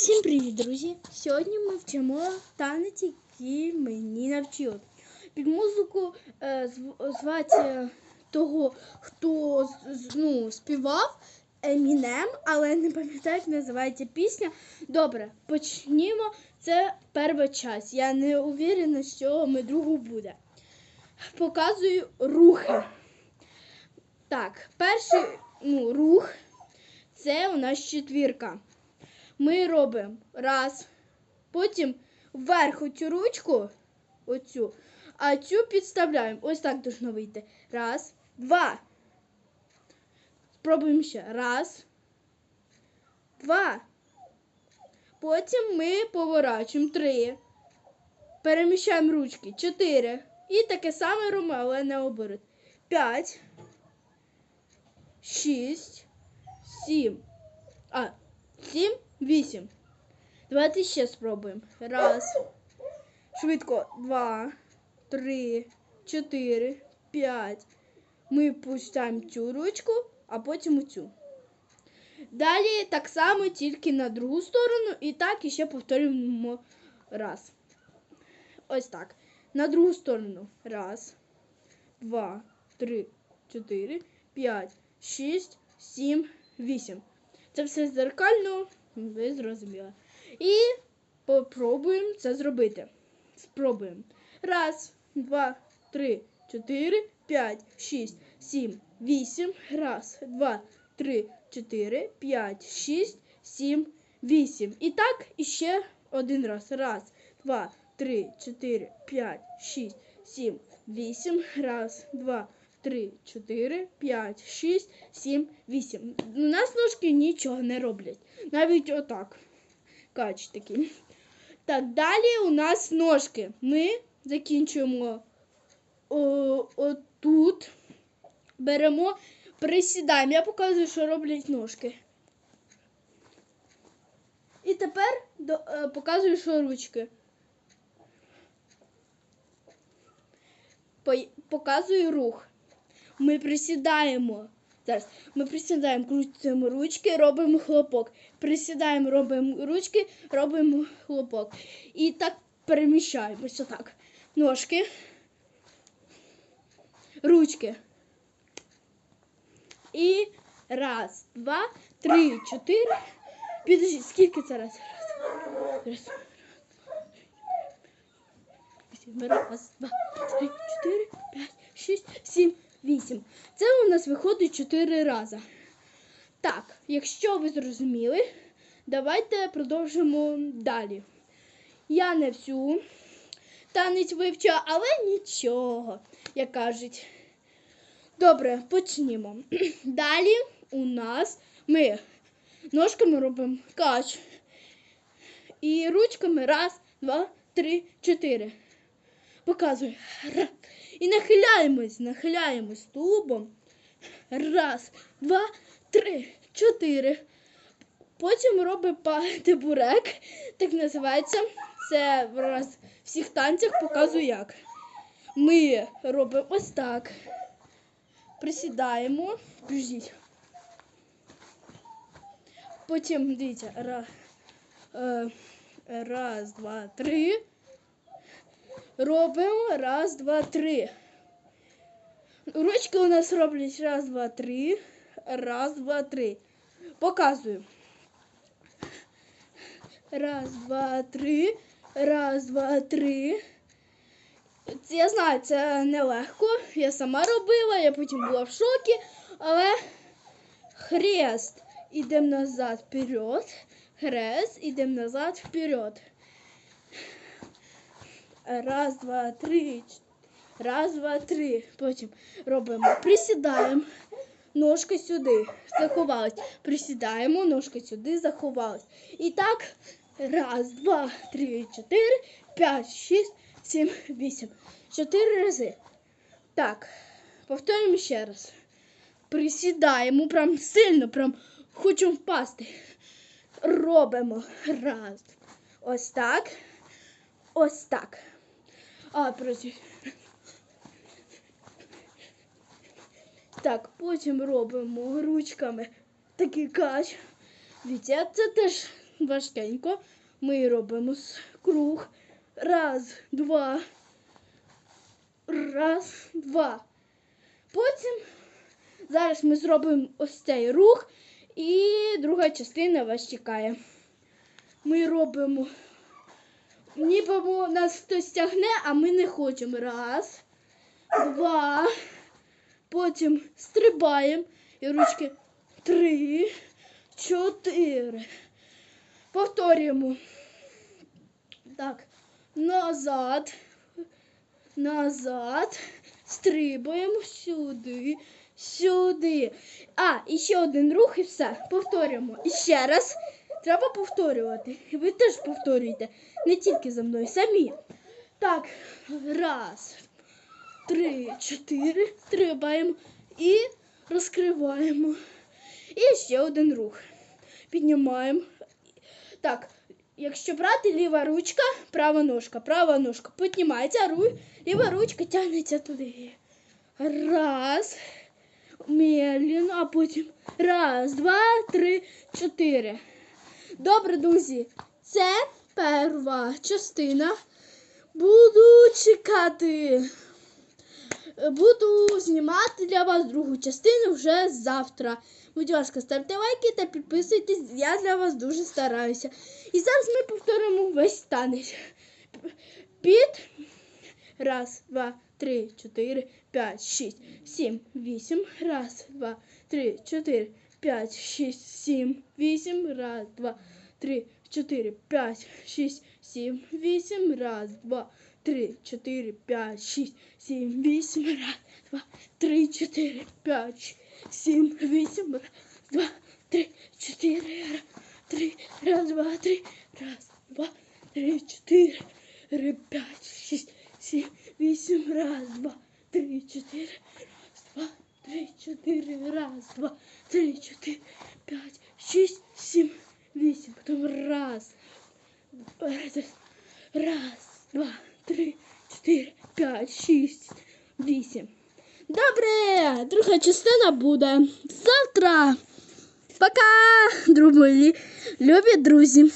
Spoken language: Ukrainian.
Всім привіт, друзі! Сьогодні ми вчимо танець, який мені навчили. Під музику е, зв- звати того, хто ну, співав Емінем, але не пам'ятаю, як називається пісня. Добре, почнімо. Це перша часть. Я не уверена, що ми другу буде. Показую рухи. Так, перший ну, рух це у нас четвірка ми робимо раз, потім вверх оцю ручку, оцю, а цю підставляємо. Ось так должно вийти. Раз, два. Спробуємо ще. Раз, два. Потім ми поворачуємо три. Переміщаємо ручки. Чотири. І таке саме робимо, але не оберет. П'ять. Шість. Сім. А, сім, вісім. Давайте ще спробуємо. Раз. Швидко. Два, три, чотири, п'ять. Ми пускаємо цю ручку, а потім цю. Далі так само, тільки на другу сторону. І так іще повторюємо раз. Ось так. На другу сторону. Раз, два, три, чотири, п'ять, шість, сім, вісім. Це все зеркально, ви зрозуміли. І попробуємо це зробити. Спробуємо. Раз, два, три, чотири, п'ять, шість, сім, вісім. Раз, два, три, чотири, п'ять, шість, сім, вісім. І так іще один раз. Раз, два, три, чотири, п'ять, шість, сім, вісім. Раз, два, три, чотири, п'ять, шість, сім, вісім. У нас ножки нічого не роблять. Навіть отак. Кач такий. Так, далі у нас ножки. Ми закінчуємо о, отут. Беремо, присідаємо. Я показую, що роблять ножки. І тепер до, е, показую, що ручки. Показую рух. Ми присідаємо. Зараз ми присідаємо, крутимо ручки, робимо хлопок. Присідаємо, робимо ручки, робимо хлопок. І так переміщаємося так. Ножки, ручки. І раз, два, три, чотири. Підожди, скільки це раз? Раз. Раз. Раз, два, три, чотири, п'ять, шість, сім, вісім. Це у нас виходить чотири рази. Так, якщо ви зрозуміли, давайте продовжимо далі. Я не всю танець вивчила, але нічого, як кажуть. Добре, почнімо. Далі у нас ми ножками робимо кач. І ручками раз, два, три, чотири. Показую. І нахиляємось, нахиляємось тубом. Раз, два, три, чотири. Потім робимо табурек, так називається. Це в раз всіх танцях показую як. Ми робимо ось так. Присідаємо. Подождіть. Потім дивіться. Ра, е, раз, два, три. Робимо раз, два, три. Ручки у нас роблять раз, два, три. Раз, два, три. Показую. Раз, два, три. Раз, два, три. Я знаю, це нелегко. Я сама робила, я потім була в шокі, але хрест. Ідемо назад, вперед. Хрест, ідемо назад, вперед. Раз, два, три. Раз, два, три. Потім робимо. Присідаємо. Ножка сюди. Заховалась. Присідаємо, ножка сюди, заховалась. І так. Раз, два, три, чотири, п'ять, шість, сім, вісім. Чотири рази. Так. Повторюємо ще раз. Присідаємо прям сильно, прям хочемо впасти. Робимо. Раз. Ось так. Ось так. А, проти. Так, потім робимо ручками такий кач. Дивіться, це теж важкенько. Ми робимо круг. Раз, два. Раз, два. Потім зараз ми зробимо ось цей рух, і друга частина вас чекає. Ми робимо, ніби нас хтось тягне, а ми не хочемо. Раз, два. Потім стрибаємо і ручки три, чотири. Повторюємо. Так, назад, назад, стрибаємо сюди, сюди. А, і ще один рух і все. Повторюємо. І ще раз. Треба повторювати. Ви теж повторюйте. Не тільки за мною, самі. Так, раз, три, чотири. Стрибаємо і розкриваємо. І ще один рух. Піднімаємо. Так, якщо брати ліва ручка, права ножка, права ножка піднімається, ру... ліва ручка тягнеться туди. Раз. Медленно, а потім раз, два, три, чотири. Добре, друзі, це перша частина. Буду чекати. Буду знімати для вас другу частину вже завтра. Будь ласка, ставте лайки та підписуйтесь, я для вас дуже стараюся. І зараз ми повторимо весь танець. Під. Раз, два, три, чотири, п'ять, шість, сім, вісім. Раз, два, три, чотири, п'ять, шість, сім, вісім. Раз, два, три, чотири, п'ять, шість, сім, вісім. Раз, два, три, чотири, п'ять, шість, сім, вісім. Раз, два, три, чотири, п'ять, шість, сім, вісім. Раз, два, три, чотири, раз, три, раз, два, три, раз, два, три, чотири, ри, п'ять, шість, сім, вісім, раз, два, три, чотири, раз, два, три, чотири, раз, два, три, чотири, п'ять, шість, сім, вісім. Потім раз, раз, раз, два, три, чотири, п'ять, шість, вісім. Добре, друга частина буде завтра. Пока, друзі, любі друзі.